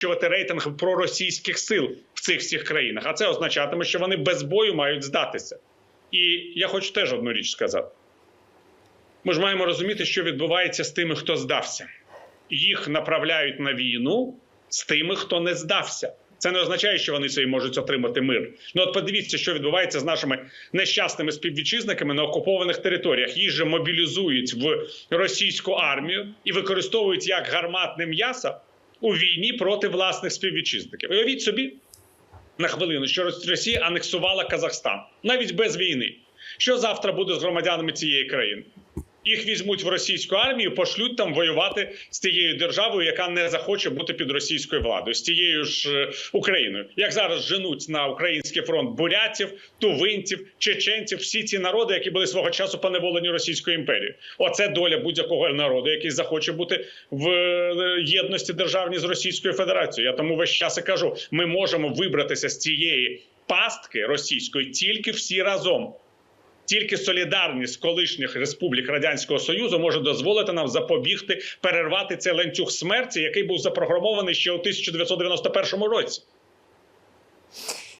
підвищувати рейтинг проросійських сил в цих всіх країнах. А це означатиме, що вони без бою мають здатися. І я хочу теж одну річ сказати: ми ж маємо розуміти, що відбувається з тими, хто здався. Їх направляють на війну з тими, хто не здався. Це не означає, що вони собі можуть отримати мир. Ну от подивіться, що відбувається з нашими нещасними співвітчизниками на окупованих територіях. Їх же мобілізують в російську армію і використовують як гарматне м'ясо у війні проти власних співвітчизників. Уявіть собі на хвилину, що Росія анексувала Казахстан навіть без війни. Що завтра буде з громадянами цієї країни? Їх візьмуть в російську армію, пошлють там воювати з тією державою, яка не захоче бути під російською владою, з тією ж е, Україною. Як зараз женуть на український фронт бурятів, тувинців, чеченців, всі ці народи, які були свого часу поневолені Російською імперією. Оце доля будь-якого народу, який захоче бути в е, єдності державній з Російською Федерацією. Я тому весь час і кажу: ми можемо вибратися з цієї пастки російської тільки всі разом. Тільки солідарність колишніх республік радянського союзу може дозволити нам запобігти перервати цей ланцюг смерті, який був запрограмований ще у 1991 році.